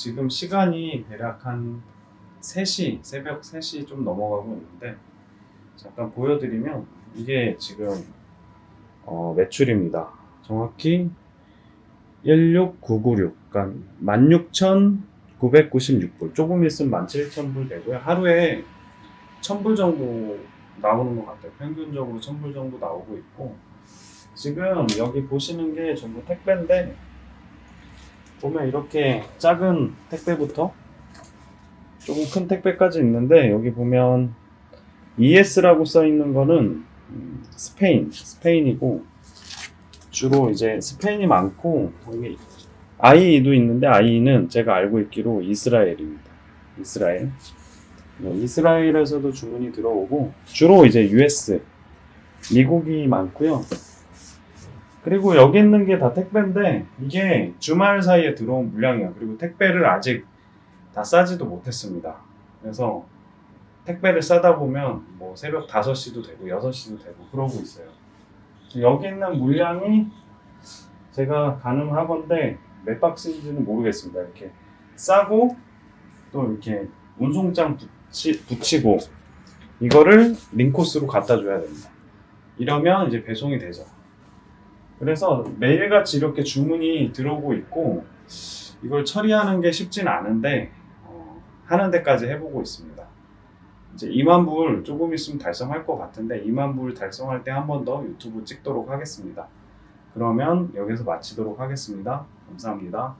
지금 시간이 대략 한 3시, 새벽 3시 좀 넘어가고 있는데 잠깐 보여드리면 이게 지금 어, 매출입니다. 정확히 16996, 그러니까 16,996불. 조금 있으면 17,000불 되고요. 하루에 1,000불 정도 나오는 것 같아요. 평균적으로 1,000불 정도 나오고 있고 지금 여기 보시는 게 전부 택배인데 보면 이렇게 작은 택배부터 조금 큰 택배까지 있는데 여기 보면 ES라고 써 있는 거는 음, 스페인, 스페인이고 주로 이제 스페인이 많고 여기 IE도 있는데 IE는 제가 알고 있기로 이스라엘입니다. 이스라엘. 네, 이스라엘에서도 주문이 들어오고 주로 이제 US, 미국이 많고요. 그리고 여기 있는 게 다 택배인데 이게 주말 사이에 들어온 물량이에요. 그리고 택배를 아직 다 싸지도 못했습니다. 그래서 택배를 싸다 보면 뭐 새벽 5시도 되고 6시도 되고 그러고 있어요. 여기 있는 물량이 제가 가능하건데 몇 박스인지는 모르겠습니다. 이렇게 싸고 또 이렇게 운송장 붙이, 붙이고 이거를 링코스로 갖다 줘야 됩니다. 이러면 이제 배송이 되죠. 그래서 매일같이 이렇게 주문이 들어오고 있고 이걸 처리하는 게 쉽진 않은데 어, 하는 데까지 해보고 있습니다. 이제 2만 불 조금 있으면 달성할 것 같은데 2만 불 달성할 때 한 번 더 유튜브 찍도록 하겠습니다. 그러면 여기서 마치도록 하겠습니다. 감사합니다.